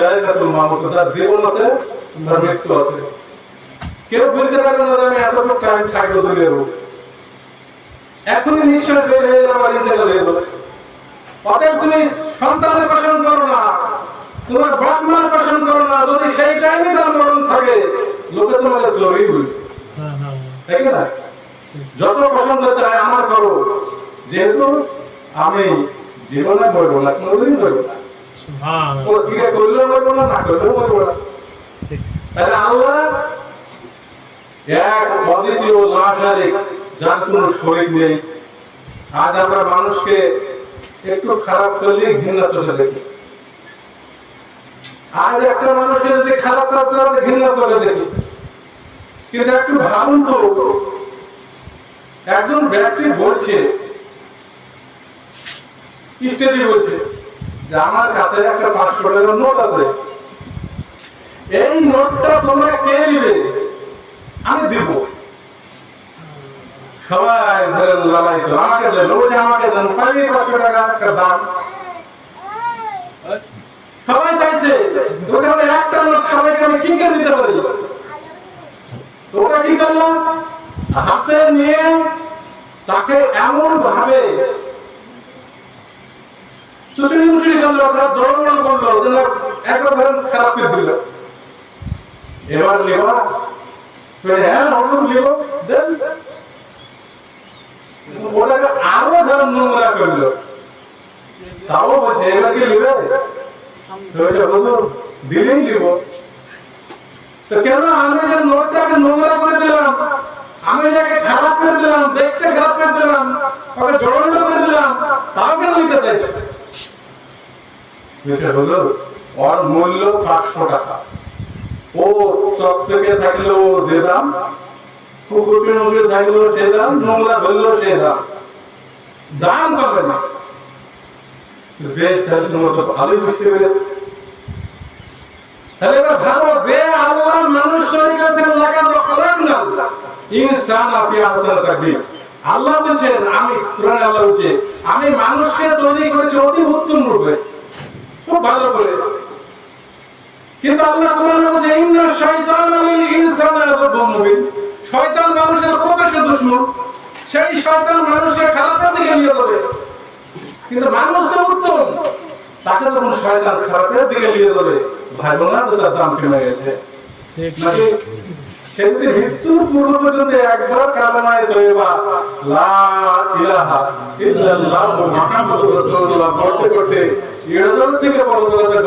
জায়গাতুল মামুত তার জীবন আছে তার মৃত্যু আছে। কেউ বুঝতে পারবে না আমি এতটুকু টাইম থাকব দুনিয়ার। এখনই নিশ্চয় বের হয়ে ইন্তেকাল হয়ে গেল। অতএব তুমি সন্তানের পোষণ করো না তোমার বাপ মার পোষণ করো না যদি সেই টাইমে তার মরণ থাকে লোকে তোমাকে চোরই বলবে। হ্যাঁ তাই না? যত পছন্দ করতে হয় আমার করো। যেহেতু আমি জীবনে মরবো না কোনোদিনই মরবো না। নেই আজ মানুষকে একটু খারাপ করলে ঘৃণা চলে দেখি। আজ একটা মানুষকে যদি খারাপ কাজ ঘৃণা চলে দেখি। কিন্তু একটু ভাবুন তো, একজন ব্যক্তি বলছে, স্টেজে বলছে যে আমার কাছে একটা পাঁচশো টাকার নোট আছে। এই নোটটা তোমরা কে নিবে? আমি দিব। সবাই আমাকে দেন আমাকে দেন পাঁচশো টাকা দাম সবাই চাইছে একটা নোট, সবাইকে আমি কি করে দিতে পারি? ওটা কি করল? হাতে নিয়ে তাকে এমন ভাবে চুচুড়ি মুচুড়ি করল তার জড়ো জড়ো করল যেন একবার ধরেন খারাপ করে দিল এবার লেবা হ্যাঁ ওটা লেব, দেন। ওটাকে আরও ধরেন নোংরা করল। তাও বলছে এবার কি বলছে দিলেই নেব তো কেন আমি যে নোটটাকে নোংরা করে দিলাম, আমি যাকে খারাপ করে দিলাম, দেখতে খারাপ করে দিলাম, ওকে জড়ানো করে দিলাম, তাও কেন নিতে চাইছে? বলছে হুজুর ওর মূল্য পাঁচশো টাকা। ও যে দাম, কুকুরকে সে দাম, নোংরা ধরলেও সে দাম। দাম করবে না? ভাবো, যে আল্লাহ মানুষ ইনসান আপনি আল্লাহ বলছেন, আমি আল্লাহ বলছে, আমি মানুষকে তৈরি করেছি অতি উত্তম রূপে। খুব ভালো করে। কিন্তু আল্লাহ কোরআনে বলছে ইন্না শাইতান লিল ইনসানি আদুবুম মুবিন। শয়তান মানুষের প্রকাশ্য দুশমন সেই শয়তান মানুষকে খারাপের দিকে নিয়ে যাবে। কিন্তু মানুষ তো উত্তম তাকে তখন শয়তান খারাপের দিকে নিয়ে যাবে ভাই বোনা তো তার দাম কমে গেছে। ঠিক। নাকি সেদিন মৃত্যুর পূর্ব পর্যন্ত একবার কালেমায় তৈবা লা ইলাহা ইল্লাল্লাহ মুহাম্মাদুর রাসূলুল্লাহ পড়তে পড়তে ইহজল থেকে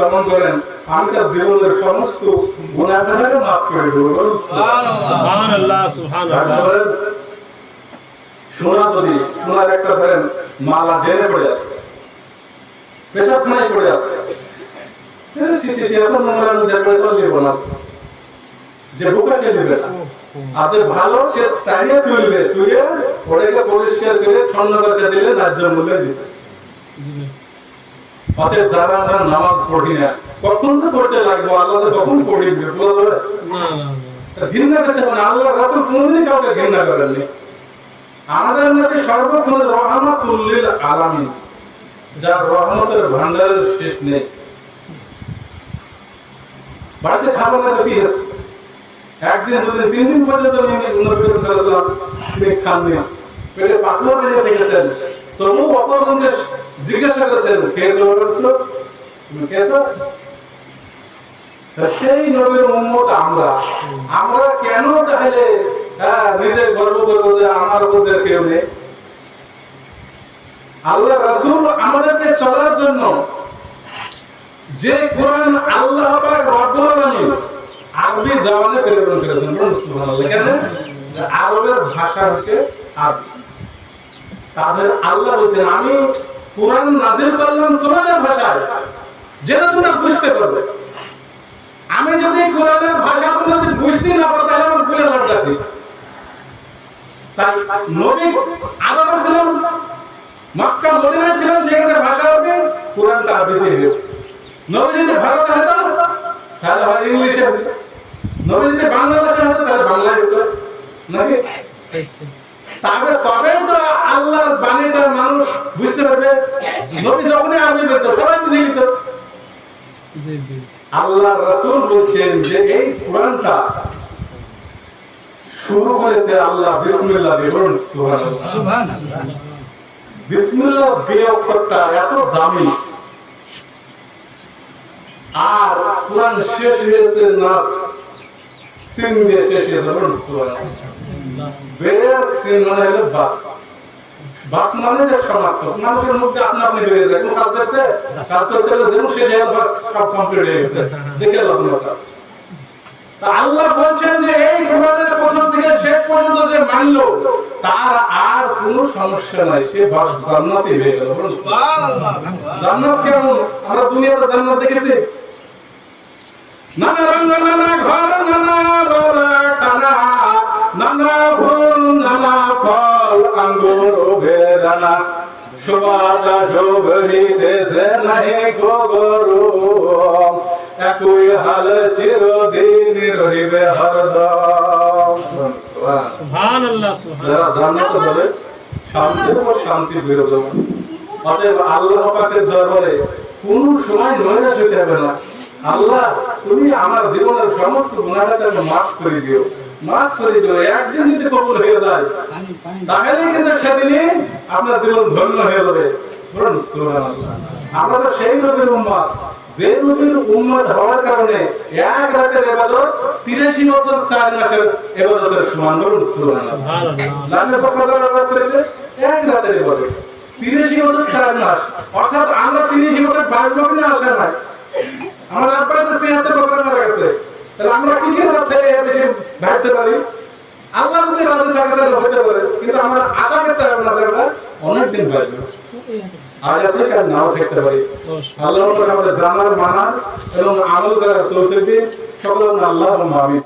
গমন করেন আমি তার জীবনের সমস্ত মাফ করে দেব। সুবহানাল্লাহ সুবহানাল্লাহ। সোনা যদি সোনার একটা ধরেন মালা ডেনে পড়ে আছে পেশাবখানায় পড়ে আছে। এ, ছি, ছি, ছি, নোংরা পড়ে না। যে বোকা নেবে না। আর যে ভালো সে টাইনে তুলবে তুলে ওটাকে পরিষ্কার করে ছন্ন দিলে ন্যায্য মূল্যে দিবে। অতএব যারা আমরা নামাজ পড়ি না কখন তো পড়তে লাগবো? আল্লাহ তো কখন পড়ি দিবে? যাবে না না না। ঘৃণা করতে হবে আল্লাহ রাসূল কোনোদিনই কাউকে ঘৃণা করেননি। আমাদের সর্বক্ষণ রহমাতুল্লিল যার রহমতের ভান্ডারের শেষ নেই। বাড়িতে খাবার কি আছে? একদিন দুদিন তিন দিন পর্যন্ত পেটে পাথর বেরিয়ে থেকেছেন তবু অপরজনকে জিজ্ঞাসা করেছেন সেই নবীর আমরা। আমরা কেন তাহলে হ্যাঁ, নিজে গর্ব করব যে আমার ওদের কেউ নেই? আল্লাহ রাসূল আমাদেরকে চলার জন্য যে কোরআন আল্লাহ রব্বুল আলামিন আরবি জামানে প্রেরণ করেছেন কেন? আরবের ভাষা হচ্ছে আরবি। তাদের আল্লাহ বলছেন, আমি কোরআন নাজিল করলাম তোমাদের ভাষায়, যেটা তোমরা বুঝতে পারবে। আমি যদি কোরআনের ভাষা তোমরা যদি বুঝতে না পারো, তাহলে আমার ভুলে দিই তাই নবী আরবে ছিলাম মক্কা মদিনায় ছিলাম যেখানে ভাষা হবে কোরআনটা আরবিতে হয়েছে। নবী যদি ভারতে হতো, তাহলে হয় ইংলিশে নবী যদি বাংলাদেশে হতো তাহলে বাংলায় হতো। নাকি? তবে তবে তো আল্লাহর বাণীটা মানুষ বুঝতে পারবে। নবী যখনই আরবি বলতো সবাই বুঝে নিত। আল্লাহ রাসূল বলছেন যে এই কোরআনটা শুরু করেছে আল্লাহ বিসমিল্লাহ বলুন সুবহানাল্লাহ। বিসমিল্লাহ বে অক্ষরটা এত দামি। আর কোরআন শেষ হয়েছে নাস। মানে মানে মানুষের মধ্যে আপনা বেরিয়ে যায় কোন কাজ কাজ করতে গেলে বাস সব কমপ্লিট হয়ে গেছে দেখে লাভ নেই কাজ আল্লাহ বলছেন যে, এই কোরআনের প্রথম থেকে শেষ পর্যন্ত যে মানলো, তার আর কোনো সমস্যা নাই। সে জান্নাতি হয়ে গেল। জান্নাত কেমন? আমরা দুনিয়াতে জান্নাত দেখেছি। নানা রঙ নানা ঘর নানা বরাখানা নানা ফুল নানা ফল আঙ্গুর বেদানা। শোভাটা শোভরিতেছে নাহি গরু একই হাল চিরদিন রহিবে হরদম সুবহানাল্লাহ সুবহান যারা জান্নাতে শান্তির উপর শান্তি বিরোধ অতএব আল্লাহ পাকের দরবারে কোন সময় নৈরাশ হইতে হবে না। আল্লাহ তুমি আমার জীবনের সমস্ত গুণাটাকে মাফ করে দিও। মাফ করে দিও একদিন যদি কবুল হয়ে যায় তাহলে কিন্তু সেদিনই আপনার জীবন ধন্য হয়ে যাবে। আমরা তো সেই নবীর উম্মত যে নবীর উম্মত হওয়ার কারণে এক রাতের এবাদত তিরাশি বছর চার মাসের এবাদতের সমান। বলুন? এক রাতের এবাদত। তিরাশি বছর চার মাস। অর্থাৎ আমরা তিরিশ বছর বাঁচবো কিনা আশা নাই। আমার মারা গেছে। তাহলে আমরা কি করে তার ছেলে বেশি ভাবতে পারি? আল্লাহ যদি রাজি থাকে তাহলে হতে পারে। কিন্তু আমার আশা করতে হবে অনেকদিন বাঁচবো। আজ আছে নাও থাকতে পারি। আল্লাহ আমাদের জানার মানার এবং আমল করার তৌফিক সকল আল্লাহ আমি